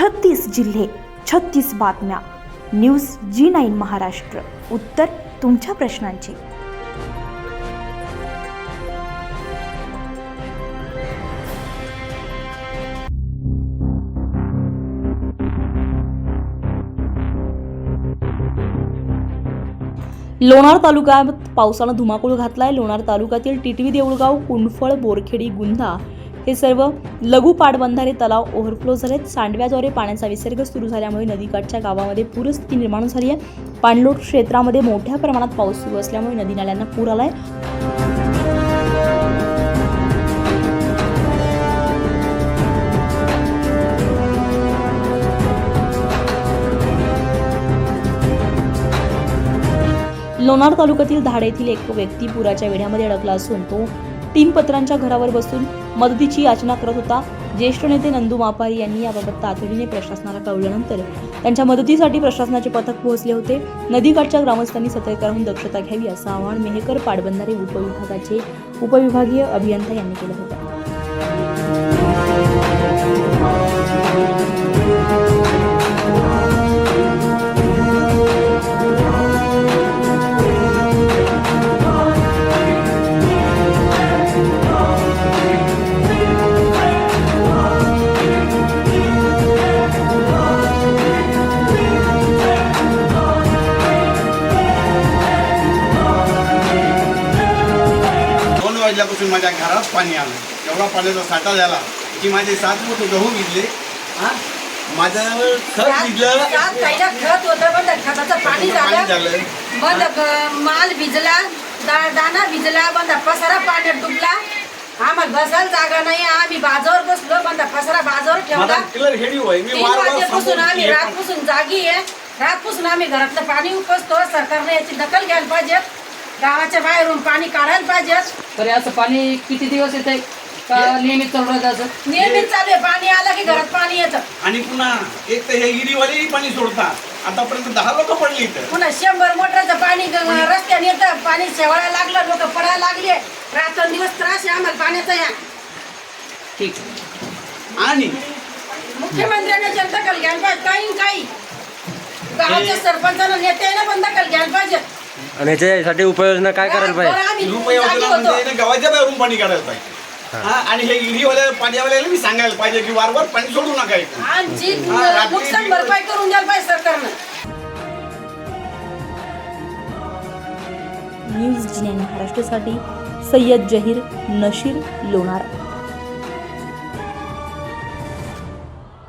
छत्तीस जिल्हे छत्तीस बातम्या. News G nine Maharashtra. उत्तर तुमच्या प्रश्नांची. लोणार तालुक्यात पावसानं धुमाकूळ घातलाय. लोणार तालुक्यातील टिटवी देऊळगाव कुंडफळ बोरखेडी गुंदा हे सर्व लघु पाटबंधारे तलाव ओव्हरफ्लो झालेत सांडव्याद्वारे पाण्याचा विसर्ग सुरू झाल्यामुळे नदीकाठच्या गावामध्ये पूरस्थिती निर्माण झाली आहे. पाणलोट क्षेत्रामध्ये मोठ्या प्रमाणात पाऊस सुरू असल्यामुळे नदी नाल्यांना पूर आलाय. लोणार तालुक्यातील धाड येथील एक व्यक्ती पुराच्या वेढ्यामध्ये अडकला असून तो तीन पत्रांच्या घरावर बसून मदतीची याचना करत होता. ज्येष्ठ नेते नंदू मापारी यांनी याबाबत तातडीने प्रशासनाला कळवल्यानंतर त्यांच्या मदतीसाठी प्रशासनाचे पथक पोहोचले होते. नदीकाठच्या ग्रामस्थांनी सतर्क राहून दक्षता घ्यावी असं आवाहन मेहकर पाटबंधारे उपविभागाचे उपविभागीय अभियंता यांनी केलं होतं. दोन वाजल्यापासून माझ्या घरात पाणी आलं. एवढा पाण्याचा साठा झाला की माझे सात मोठे गहू भिजले हा? माझं खत भिजलं पहिला खत होतं पण त्या खताचं पाणी पाणी झालं. झालं. मग ग- माल भिजला दा- दाना भिजला पण पसारा पाण्यात डुबला. आम्हाला बसायला जागा नाही. आम्ही बाजावर बसलो पण पसारा बाजावर माझा ठेवला क्लिअर हेडी होय. मी तीन वारंवार वाजेपासून सांगतो आम्ही रातपासून जागी आहे. रातपासून आम्ही घरातलं पाणी उपसतो. सरकारने याची दखल घ्यायला पाहिजे. गावाच्या बाहेरून पाणी काढायला पाहिजे. तरी असं पाणी किती दिवस येत आहे का नेहमी चालू राहतं असं? नियमित चालू आहे. पाणी आलं की घरात पाणी येतं. आणि पुन्हा एक तर हे हिरीवालेही पाणी सोडतात. आतापर्यंत दहा लोक पडली इथं. पुन्हा शंभर मोटरचं पाणी ग- रस्त्याने येतं. पाणी शेवायला लागलं लोक पडायला लागले. रात्रंदिवस त्रास आहे आम्हाला पाण्याचा या ठीक. आणि मुख्यमंत्र्यांनी जन दखल घ्यायला पाहिजे काही न काही. गावाच्या सरपंचानं नेत्यानं पण दखल घ्यायला पाहिजे. आणि याच्यासाठी उपाययोजना काय करायला पाहिजे? योजना. म्हणजे बाहेरून पाणी काढायला पाहिजे. हा. आणि हे हिरीवाल्या पाण्यावाल्याला मी सांगायला पाहिजे की वारंवार पाणी सोडू नका आमची हा, नुकसान भरपाई करून द्यायला पाहिजे सरकारनं. न्यूज महाराष्ट्रासाठी सय्यद जहीर नशीर लोणार.